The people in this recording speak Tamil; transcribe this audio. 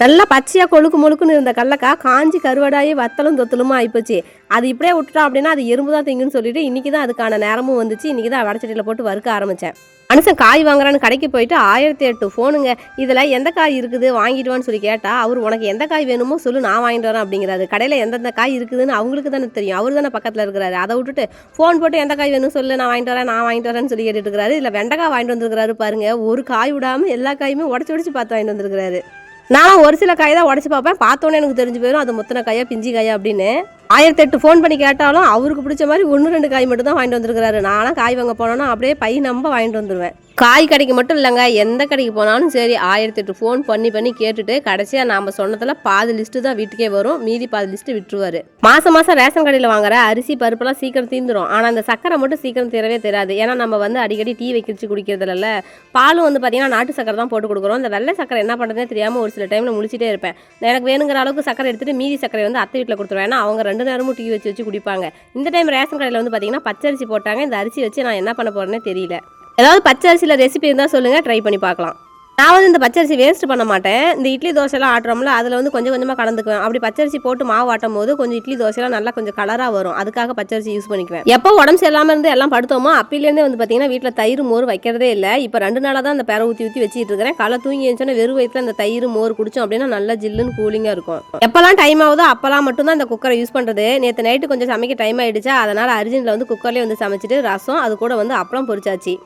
நல்லா பச்சையாக கொழுக்கு முழுக்குன்னு இருந்த கடலக்கா காஞ்சி கருவடாயி வத்தலும் தொத்தலுமா ஆயிப்போச்சு. அது இப்படியே விட்டுட்டோம் அப்படின்னா அது எறும்பு தான் திங்குன்னு சொல்லிட்டு இன்றைக்கி தான் அதுக்கான நேரமும் வந்துச்சு. இன்னைக்கு தான் வடச்சட்டியில் போட்டு வறுக்க ஆரம்பித்தேன் மனுஷன் காய் வாங்குறான்னு கடைக்கு போயிட்டு ஆயிரத்தி எட்டு ஃபோனுங்க இதில் எந்த காய் இருக்குது? வாங்கிட்டு வான்னு சொல்லி கேட்டால் அவர் உனக்கு எந்த காய் வேணுமோ சொல்லு நான் வாங்கிட்டு வரேன் அப்படிங்கிறாரு. கடையில் எந்தெந்த காய் இருக்குதுன்னு அவங்களுக்கு தானே தெரியும். அவர் தானே பக்கத்தில் இருக்கிறாரு. அதை விட்டுட்டு ஃபோன் போட்டு எந்த காய் வேணும் சொல்லு நான் வாங்கிட்டு வரேன் நான் வாங்கிட்டு வரேன்னு சொல்லி கேட்டுட்டு இருக்காரு இல்லை வெண்டைக்காய் வாங்கிட்டு வந்துருக்காரு பாருங்கள் ஒரு காய் விடாமல் எல்லா காயுமே உடச்சி உடச்சி பார்த்து வாங்கிட்டு வந்திருக்காரு நானும் ஒரு சில காய் தான் உடச்சி பார்ப்பேன். பார்த்தோன்னே எனக்கு தெரிஞ்சு போயிடும் அது முத்தின காயா பிஞ்சி காயா அப்படின்னு. ஆயிரத்தி எட்டு ஃபோன் பண்ணி கேட்டாலும் அவருக்கு பிடிச்ச மாதிரி ஒன்று ரெண்டு காய் மட்டும் தான் வாங்கிட்டு வந்திருக்காரு நானும் காய் வாங்க போனோன்னா அப்படியே பை நம்ப வாங்கிட்டு வந்துடுவேன் காய் கடைக்கு மட்டும் இல்லைங்க. எந்த கடைக்கு போனாலும் சரி ஆயிரத்தி எட்டு ஃபோன் பண்ணி பண்ணி கேட்டுட்டு கடைசியாக நாம் சொன்னதில் பாதி லிஸ்ட்டு தான் வீட்டுக்கே வரும். மீதி பாதி லிஸ்ட்டு விட்டுருவாரு. மாதம் மாதம் ரேஷன் கடையில் வாங்குற அரிசி பருப்பெல்லாம் சீக்கிரம் தீந்துரும். ஆனால் அந்த சக்கரை மட்டும் சீக்கிரம் தீரவே தெரியாது ஏன்னா நம்ம வந்து அடிக்கடி டீ வைக்கிச்சு குடிக்கிறதுல பாலும் வந்து பார்த்தீங்கன்னா நாட்டு சக்கரை தான் போட்டு கொடுக்குறோம். இந்த வெள்ளை சக்கரை என்ன பண்ணுறதுனே தெரியாமல் ஒரு சில டைமில் முழிச்சிட்டே இருப்பேன். எனக்கு வேணுங்கிற அளவுக்கு சக்கரை எடுத்துட்டு மீதி சக்கரை வந்து அத்தை வீட்டில் கொடுத்துருவேன். ஏன்னா அவங்க ரெண்டு நேரமும் டீ வச்சு வச்சு குடிப்பாங்க. இந்த டைம் ரேஷன் கடையில் வந்து பார்த்தீங்கன்னா பச்சரிசி போட்டாங்க. இந்த அரிசி வச்சு நான் என்ன பண்ண போகிறேன்னே தெரியல. ஏதாவது பச்சரிசியில் ரெசிபி இருந்தால் சொல்லுங்கள் ட்ரை பண்ணி பார்க்கலாம். நான் வந்து இந்த பச்சரிசி வேஸ்ட் பண்ண மாட்டேன். இந்த இட்லி தோசைலாம் ஆட்டுறோம்ல அதில் வந்து கொஞ்சம் கொஞ்சமாக கலந்துக்குவேன். அப்படி பச்சரிசி போட்டு மாவு ஆட்டும் போது கொஞ்சம் இட்லி தோசைலாம் நல்லா கொஞ்சம் கலராக வரும். அதுக்காக பச்சரிசி யூஸ் பண்ணிக்குவேன். எப்போ உடம்பு சரியில்லாமல் இருந்து எல்லாம் படுத்தோமோ அப்பிலேருந்தே வந்து பார்த்தீங்கன்னா வீட்டில் தயிர் மோர் வைக்கிறதே இல்லை. இப்போ ரெண்டு நாளாக தான் அந்த பெற ஊற்றி ஊற்றி வச்சுட்டு இருக்கிறேன். காலை தூங்கி எழுந்தோன்னா வெறும் வயிற்றுல அந்த தயிர் மோர் குடிச்சோம் அப்படின்னா நல்லா ஜில்லுன்னு கூலிங்காக இருக்கும். எப்போல்லாம் டைம் ஆகுதோ அப்போல்லாம் மட்டும்தான் அந்த குக்கரை யூஸ் பண்ணுறது நேற்று நைட்டு கொஞ்சம் சமைக்க டைம் ஆகிடுச்சா அதனால் அர்ஜென்ட்டில் வந்து குக்கர்லேயே வந்து சமைச்சிட்டு ரசம் அது கூட வந்து அப்பளம் பொரிச்சாச்சு.